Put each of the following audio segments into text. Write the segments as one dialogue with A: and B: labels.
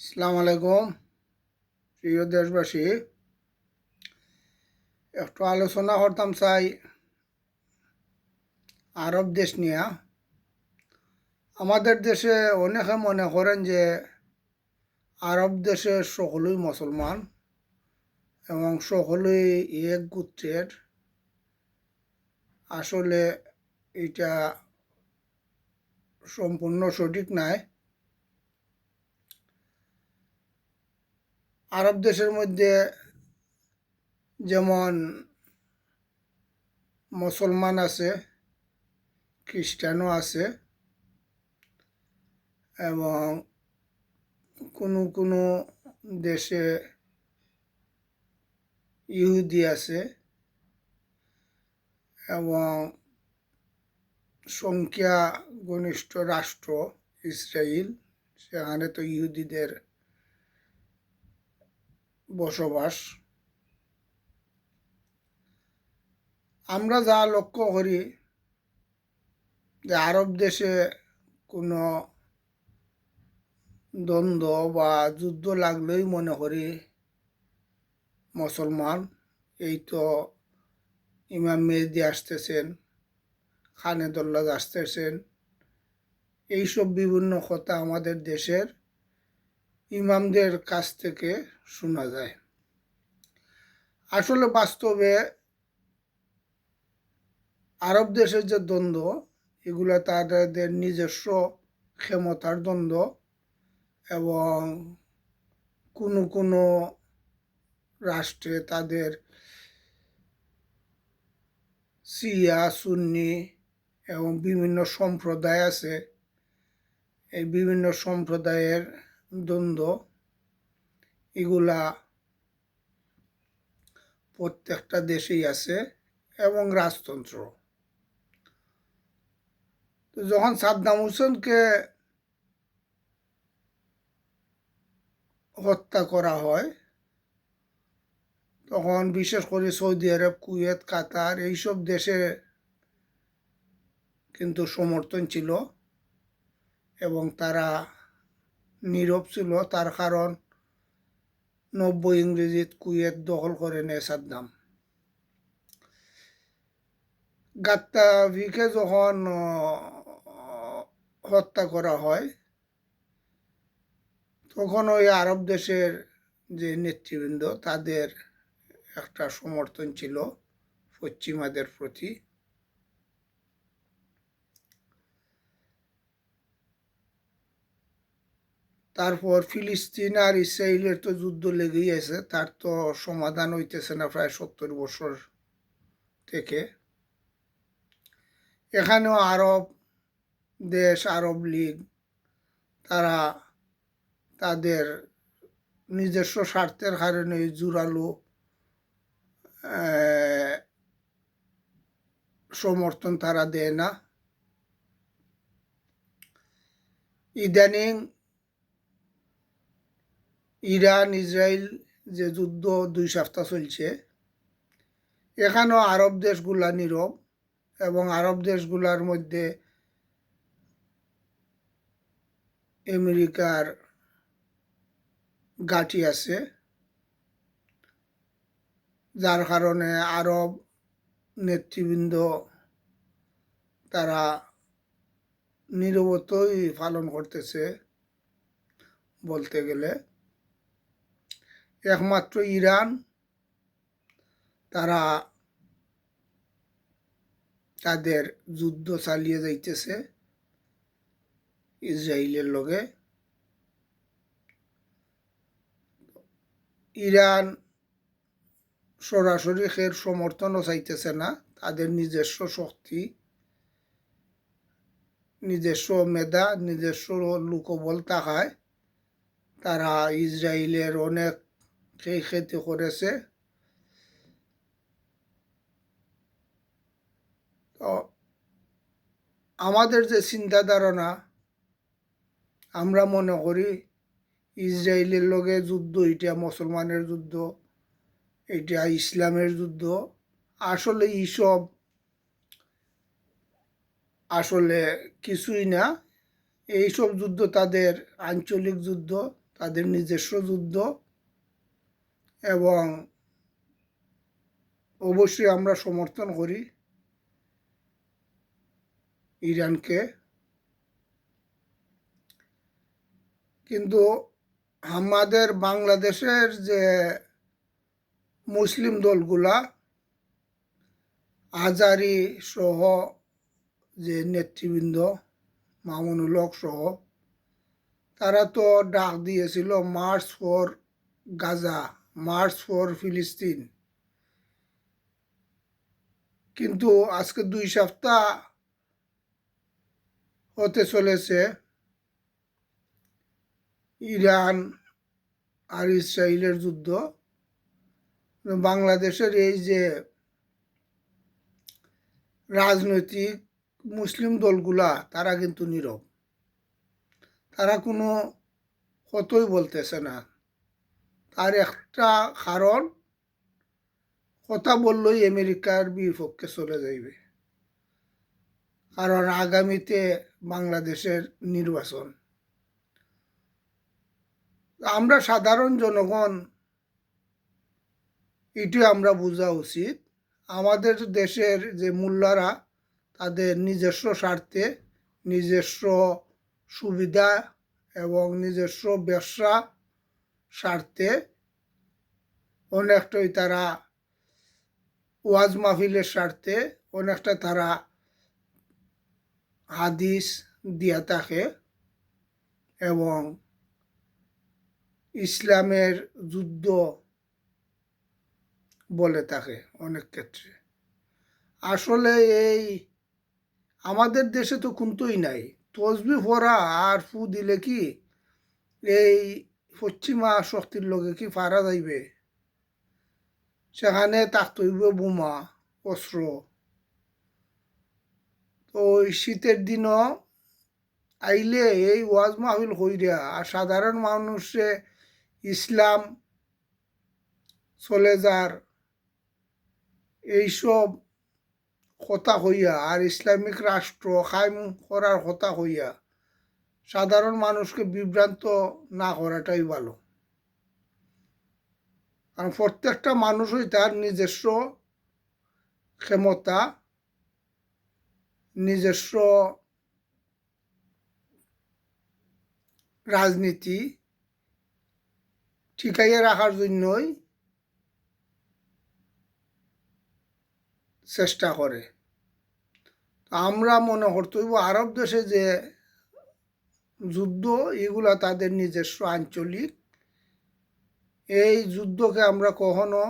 A: আসসালামু আলাইকুম। প্রিয় দেশবাসী, একটু আলোচনা করতাম চাই আরব দেশ নিয়ে। আমাদের দেশে অনেকে মনে করেন যে আরব দেশের সকলেই মুসলমান এবং সকলেই এক গোত্রের। আসলে এটা সম্পূর্ণ সঠিক নয়। আরব দেশের মধ্যে যেমন মুসলমান আছে, খ্রিস্টানও আছে এবং কোনো কোনো দেশে ইহুদি আছে এবং সংখ্যা ঘনিষ্ঠ রাষ্ট্র ইসরায়েল সেখানে তো ইহুদিদের বসবাস। আমরা যা লক্ষ্য করি যে আরব দেশে কোনো দ্বন্দ্ব বা যুদ্ধ লাগলেই মনে করি মুসলমান। এই তো ইমাম মেহদি আসতেছেন, খানেদুল্লাহ আসতেছেন। এইসব বিভিন্ন কথা আমাদের দেশের ইমামদের কাছ থেকে শোনা যায়। আসলে বাস্তবে আরব দেশের যে দ্বন্দ্ব, এগুলো তাদের নিজস্ব ক্ষমতার দ্বন্দ্ব এবং কোনো কোনো রাষ্ট্রে তাদের সিয়া সুন্নি এবং বিভিন্ন সম্প্রদায় আছে। এই বিভিন্ন সম্প্রদায়ের দ্বন্দ্ব, এগুলা প্রত্যেকটা দেশেই আছে এবং রাজতন্ত্র। তো যখন সাদ্দাম হোসেনকে হত্যা করা হয়, তখন বিশেষ করে সৌদি আরব, কুয়েত, কাতার এইসব দেশে কিন্তু সমর্থন ছিল এবং তারা নীরব ছিল, তার কারণ নব্বই ইংরেজিত কুয়েত দখল করে নেয় সাদ্দাম। গাত্তাভিকে যখন হত্যা করা হয়, তখন ওই আরব দেশের যে নেতৃবৃন্দ, তাদের একটা সমর্থন ছিল পশ্চিমাদের প্রতি। তারপর ফিলিস্তিন আর ইসরায়েলের তো যুদ্ধ লেগেই আছে, তার তো সমাধান হইতেছে না প্রায় সত্তর বছর থেকে। এখানেও আরব দেশ, আরব লীগ, তারা তাদের নিজস্ব স্বার্থের কারণে জোরালো সমর্থন তারা দেয় না। ইদানিং ইরান, ইসরায়েল যে যুদ্ধ দুই সপ্তাহ চলছে, এখানেও আরব দেশগুলা নীরব এবং আরব দেশগুলার মধ্যে আমেরিকার গাঁটি আছে, যার কারণে আরব নেতৃবৃন্দ তারা নিরবতই পালন করতেছে বলতে গেলে। একমাত্র ইরান, তারা তাদের যুদ্ধ চালিয়ে যাইতেছে ইসরায়েলের লগে। ইরান সরাসরি খের সমর্থনও চাইতেছে না, তাদের নিজস্ব শক্তি, নিজস্ব মেধা, নিজস্ব লোকবল থাকায় তারা ইসরায়েলের অনেক সেই ক্ষতি করেছে তো আমাদের যে চিন্তা ধারণা আমরা মনে করি ইসরায়েলের লগে যুদ্ধ, এটা মুসলমানের যুদ্ধ, এটা ইসলামের যুদ্ধ। আসলে এইসব আসলে কিছুই না। এইসব যুদ্ধ তাদের আঞ্চলিক যুদ্ধ, তাদের নিজস্ব যুদ্ধ। এবং অবশ্যই আমরা সমর্থন করি ইরানকে। কিন্তু আমাদের বাংলাদেশের যে মুসলিম দলগুলা, আজারি সহ যে নেতৃবৃন্দ, মামুনুল হক সহ, তারা তো ডাক দিয়েছিল march for Gaza march for ফিলিস্তিন। কিন্তু আজকে দুই সপ্তাহ হতে চলেছে। ইরান আর ইসরায়েলের যুদ্ধ। বাংলাদেশের এই যে রাজনৈতিক মুসলিম দলগুলা, তারা কিন্তু নীরব। তারা কোনো কতই বলতেছে না। তার একটা কারণ, কথা বললেই আমেরিকার বিপক্ষে চলে যাইবে। কারণ আগামীতে বাংলাদেশের নির্বাচন। আমরা সাধারণ জনগণ এটি আমরা বোঝা উচিত। আমাদের দেশের যে মূল্যরা, তাদের নিজস্ব স্বার্থে, নিজস্ব সুবিধা এবং নিজস্ব ব্যবসা স্বার্থে অনেকটাই তারা ওয়াজ মাহফিলের স্বার্থে অনেকটা তারা হাদিস দিয়া থাকে এবং ইসলামের যুদ্ধ বলে থাকে অনেক ক্ষেত্রে। আসলে এই আমাদের দেশে তো কুন্তই নাই। তসবি ফোরা আর ফু দিলে কি এই পশ্চিমা শক্তির লগে কি ফারা যাইবে? সেখানে তাক তাকতইব বোমা, অস্ত্র। তো শীতের দিনও আইলে এই ওয়াজ মাহফিল হইরা আর সাধারণ মানুষে ইসলাম চলে যার এইসব কথা হইয়া আর ইসলামিক রাষ্ট্র কায়েম করার কথা হইয়া সাধারণ মানুষকে বিভ্রান্ত না করাটাই ভালো। কারণ প্রত্যেকটা মানুষই তার নিজস্ব ক্ষমতা, নিজস্ব রাজনীতি ঠিকাইয়ে রাখার জন্যই চেষ্টা করে। আমরা মনে করতেইব আরব দেশে যে যুদ্ধ, এগুলা তাদের নিজস্ব আঞ্চলিক। এই যুদ্ধকে আমরা কখনো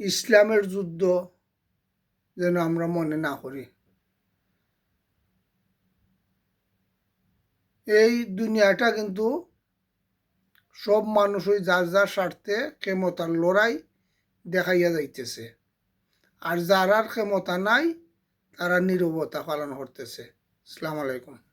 A: ইসলামের যুদ্ধ যেন আমরা মনে না করি। এই দুনিয়াটা কিন্তু সব মানুষই যার যার স্বার্থে ক্ষমতার লড়াই দেখাইয়া যাইতেছে। আর যারার ক্ষমতা নাই, তারা নিরবতা পালন করতেছে। আসসালামু আলাইকুম।